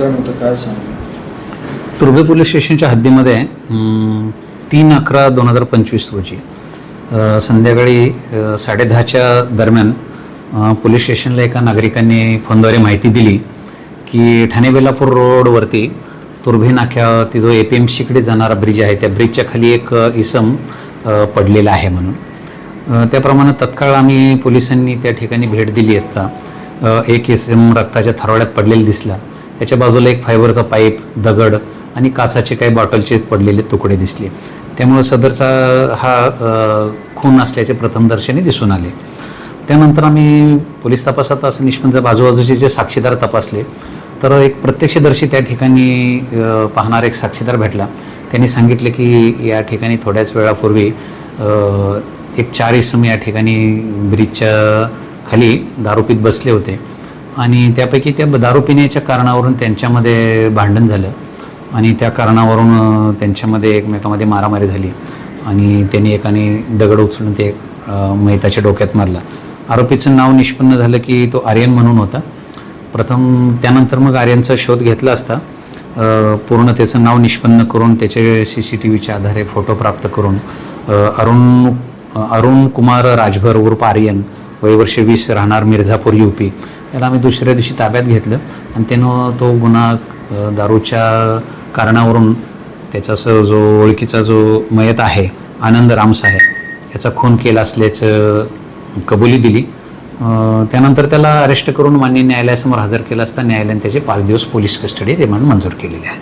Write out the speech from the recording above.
प्रकरण होतं काय सांगू? तुर्भे पोलीस स्टेशनच्या हद्दीमध्ये तीन अकरा दोन हजार पंचवीस रोजी संध्याकाळी साडेदहाच्या दरम्यान पोलीस स्टेशनला एका नागरिकांनी फोनद्वारे माहिती दिली की ठाणे बेलापूर रोडवरती तुर्भे नाक्यावरती जो ए पी एम सीकडे जाणारा ब्रिज आहे त्या ब्रिजच्या खाली एक इसम पडलेला आहे म्हणून. त्याप्रमाणे तत्काळ आम्ही पोलिसांनी त्या ठिकाणी भेट दिली असता एक इसम रक्ताच्या थरोड्यात पडलेला दिसला. त्याच्या बाजूला एक फायबरचा पाईप दगड आणि काचाचे काही बॉटलचे पडलेले तुकडे दिसले. त्यामुळे सदरचा हा खून असल्याचे प्रथमदर्शनी दिसून आले. त्यानंतर आम्ही पोलीस तपासात असं निष्पन्न बाजूबाजूचे जे साक्षीदार तपासले तर एक प्रत्यक्षदर्शी त्या ठिकाणी पाहणारा एक साक्षीदार भेटला. त्यांनी सांगितले की या ठिकाणी थोड्याच वेळापूर्वी एक चार इसम या ठिकाणी ब्रिजच्या खाली दारूपीत बसले होते. आणि त्यापैकी त्या दारू पिण्याच्या कारणावरून त्यांच्यामध्ये भांडण झालं. आणि त्या कारणावरून त्यांच्यामध्ये एकमेकामध्ये मारामारी झाली. आणि त्यांनी एकाने दगड उचलून ते मैताच्या डोक्यात मारला. आरोपीचं नाव निष्पन्न झालं की तो आर्यन म्हणून होता. प्रथम त्यानंतर मग आर्यनचा शोध घेतला असता पूर्ण त्याचं नाव निष्पन्न करून त्याचे सी सी टी व्हीच्या आधारे फोटो प्राप्त करून अरुण अरुण कुमार राजभर उर्फ आर्यन वयवर्ष वीस राहणार मिर्झापूर यू पी याला आम्ही दुसऱ्या दिवशी ताब्यात घेतलं. आणि त्यानं तो गुन्हा दारूच्या कारणावरून त्याचा असं जो ओळखीचा जो मयत आहे आनंद रामसाहेब याचा खून केला असल्याचं कबुली दिली. त्यानंतर त्याला अरेस्ट करून मान्य न्यायालयासमोर हजर केलं असता न्यायालयाने त्याचे पाच दिवस पोलीस कस्टडी रिमांड मंजूर केलेले आहे.